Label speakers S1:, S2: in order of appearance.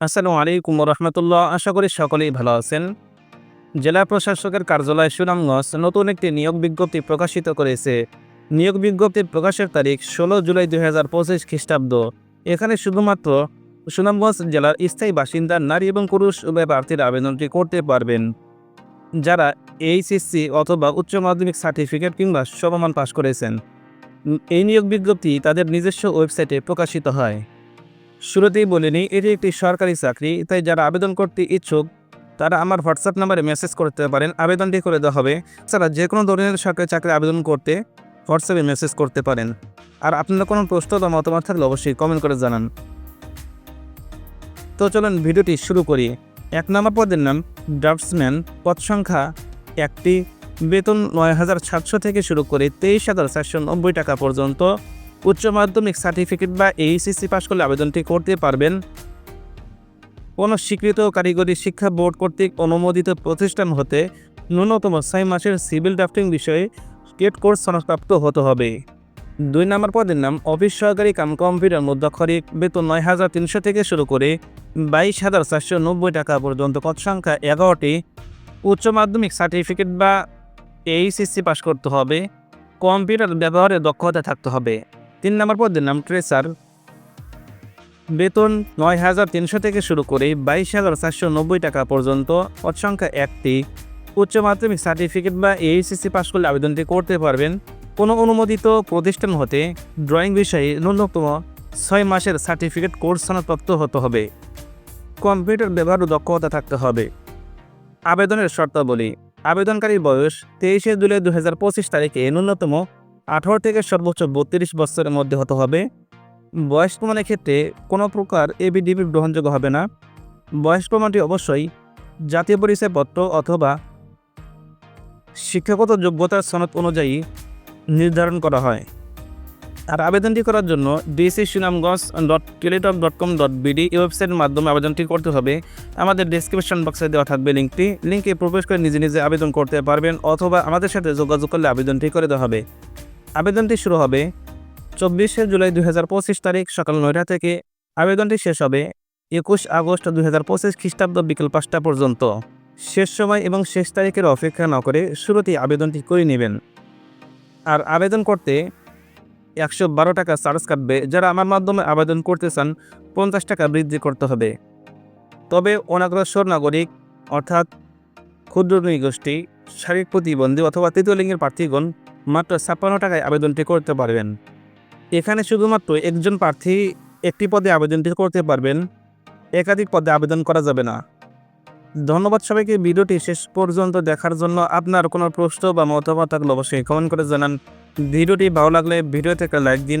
S1: আসসালামু আলাইকুম রহমতুল্লাহ আশা করি সকলেই ভালো আছেন। জেলা প্রশাসকের কার্যালয় সুনামগঞ্জ নতুন একটি নিয়োগ বিজ্ঞপ্তি প্রকাশিত করেছে। নিয়োগ বিজ্ঞপ্তি প্রকাশের তারিখ ষোলো জুলাই দুই হাজার পঁচিশ খ্রিস্টাব্দ। এখানে শুধুমাত্র সুনামগঞ্জ জেলার স্থায়ী বাসিন্দা, নারী এবং পুরুষ উভয় প্রার্থীর আবেদনটি করতে পারবেন। যারা এইচএসসি অথবা উচ্চ মাধ্যমিক সার্টিফিকেট কিংবা সমমান পাশ করেছেন, এই নিয়োগ বিজ্ঞপ্তি তাদের নিজস্ব ওয়েবসাইটে প্রকাশিত হয়। শুরুতেই বলিনি এটি একটি সরকারি চাকরি, তাই যারা আবেদন করতে ইচ্ছুক, তারা আমার হোয়াটসঅ্যাপ নাম্বারে মেসেজ করতে পারেন। আবেদনটি করে দেওয়া হবে। তারা যে কোনো ধরনের সরকারি চাকরি আবেদন করতে হোয়াটসঅ্যাপে মেসেজ করতে পারেন। আর আপনার কোনো প্রশ্ন বা মতামত থাকলে অবশ্যই কমেন্ট করে জানান। তো চলুন ভিডিওটি শুরু করি। এক নম্বর পদের নাম, ড্রাফটসম্যান, পদ সংখ্যা একটি। বেতন নয় হাজার সাতশো থেকে শুরু করে তেইশ হাজার চারশো নব্বই টাকা পর্যন্ত। উচ্চ মাধ্যমিক সার্টিফিকেট বা এইচএসসি পাশ করলে আবেদনটি করতে পারবেন। কোনো স্বীকৃত কারিগরি শিক্ষা বোর্ড কর্তৃক অনুমোদিত প্রতিষ্ঠান হতে ন্যূনতম ছয় মাসের সিভিল ড্রাফটিং বিষয়ে স্টেট কোর্স সনদপ্রাপ্ত হতে হবে। দুই নম্বর পদের নাম, অফিস সহকারী কাম কম্পিউটার মুদ্রাক্ষরিক বেতন নয় হাজার তিনশো থেকে শুরু করে বাইশ হাজার চারশো নব্বই টাকা পর্যন্ত পদ সংখ্যা এগারোটি। উচ্চ মাধ্যমিক সার্টিফিকেট বা এইচএসসি পাশ করতে হবে। কম্পিউটার ব্যবহারে দক্ষতা থাকতে হবে। তিন নম্বর পদের নাম ট্রেসার। বেতন নয় হাজার তিনশো থেকে শুরু করে বাইশ হাজার চারশো নব্বই টাকা পর্যন্ত, পদ সংখ্যা একটি। উচ্চ মাধ্যমিক সার্টিফিকেট বা এইচএসসি পাশ করলে আবেদনটি করতে পারবেন। কোনো অনুমোদিত প্রতিষ্ঠান হতে ড্রয়িং বিষয়ে ন্যূনতম ছয় মাসের সার্টিফিকেট কোর্স সনদপ্রাপ্ত হতে হবে। কম্পিউটার ব্যবহার ও দক্ষতা থাকতে হবে। আবেদনের শর্তাবলী। আবেদনকারীর বয়স তেইশে জুলাই দু হাজার পঁচিশ তারিখে ন্যূনতম আঠারো থেকে সর্বোচ্চ বত্রিশ বছরের মধ্যে হতে হবে। বয়স প্রমাণের ক্ষেত্রে কোনো প্রকার এবিডিবি গ্রহণযোগ্য হবে না। বয়স প্রমাণটি অবশ্যই জাতীয় পরিচয়পত্র অথবা শিক্ষাগত যোগ্যতার সনদ অনুযায়ী নির্ধারণ করা হয়। আর আবেদনটি করার জন্য DC Sunamganj dot Teletalk dot com dot BD এই ওয়েবসাইটের মাধ্যমে আবেদনটি করতে হবে। আমাদের ডিসক্রিপশন বক্সে দেওয়া থাকবে লিঙ্কটি। লিঙ্কে প্রবেশ করে নিজে নিজে আবেদন করতে পারবেন অথবা আমাদের সাথে যোগাযোগ করলে আবেদনটি করে দেওয়া হবে। আবেদনটি শুরু হবে চব্বিশে জুলাই দুই হাজার পঁচিশ তারিখ সকাল নয়টা থেকে। আবেদনটি শেষ হবে একুশ আগস্ট দুই হাজার পঁচিশ খ্রিস্টাব্দ বিকেল পাঁচটা পর্যন্ত। শেষ সময় এবং শেষ তারিখের অপেক্ষা না করে শুরুতেই আবেদনটি করে নেবেন। আর আবেদন করতে একশো বারো টাকা চার্জ কাটবে। যারা আমার মাধ্যমে আবেদন করতে চান, পঞ্চাশ টাকা বৃদ্ধি করতে হবে। তবে অনাগ্রসর নাগরিক, অর্থাৎ ক্ষুদ্র নৃগোষ্ঠী শারীরিক প্রতিবন্ধী অথবা তৃতীয় লিঙ্গের প্রার্থীগণ মাত্র ছাপ্পান্ন টাকায় আবেদনটি করতে পারবেন। এখানে শুধুমাত্র একজন প্রার্থী একটি পদে আবেদনটি করতে পারবেন, একাধিক পদে আবেদন করা যাবে না। ধন্যবাদ সবাইকে, ভিডিওটি শেষ পর্যন্ত দেখার জন্য আপনার কোনো প্রশ্ন বা মতামত থাকলে অবশ্যই কমেন্ট করে জানান। ভিডিওটি ভালো লাগলে ভিডিওতে একটা লাইক দিন